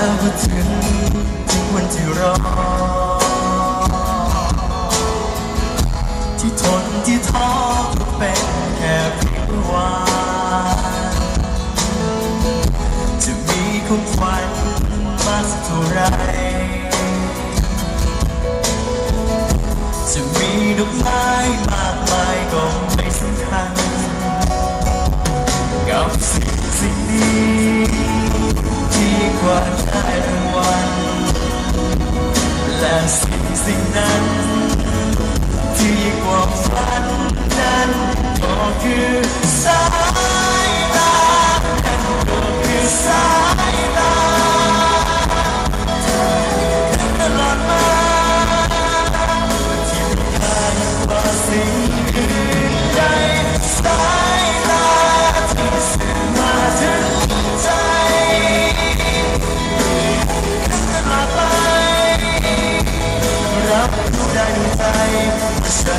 แล้วก็ถึงถึงวันที่รอ คือสายตานั่นก็คือสายตาตลอดมาที่มีค่ายิ่งกว่าสิ่งอื่นใดสายตาที่สื่อมาถึงใจตลอดไปรับรู้ได้ด้วยใจ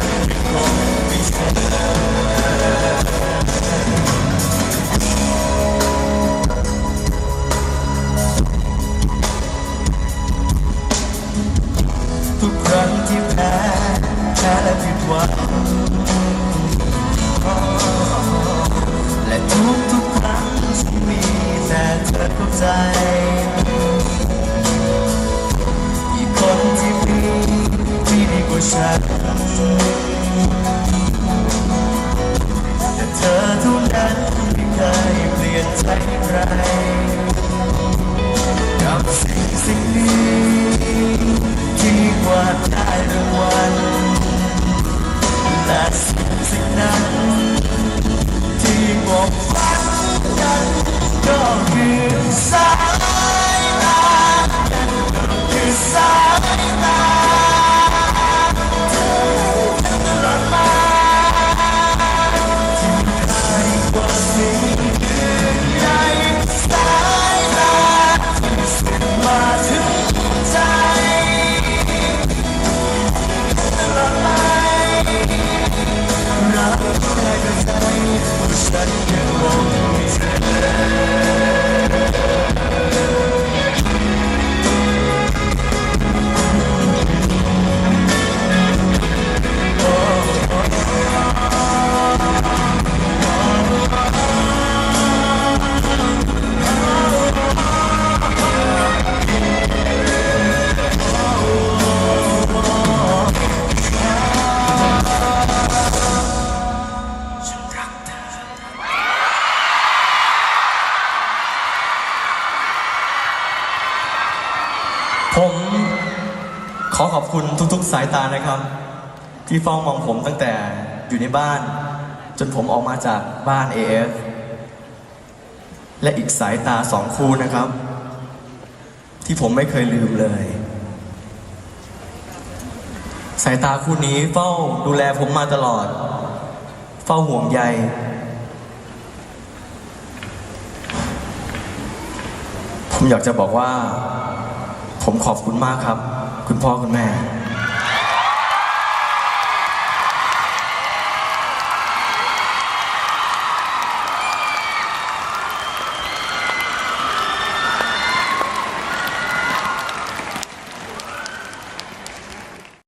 สิ่งสิ่งนี้ที่กว่าได้รางวัลและสิ่งสิ่งนั้นที่บอกฝันกันก็คือสาย ผมขอขอบคุณทุกๆสายตานะครับ ที่เฝ้ามองผมตั้งแต่อยู่ในบ้าน จนผมออกมาจากบ้าน AF และอีกสายตาสองคู่นะครับ ที่ผมไม่เคยลืมเลย สายตาคู่นี้เฝ้าดูแลผมมาตลอด เฝ้าห่วงใยผมอยากจะบอกว่า ผมขอบคุณมากครับ คุณพ่อคุณแม่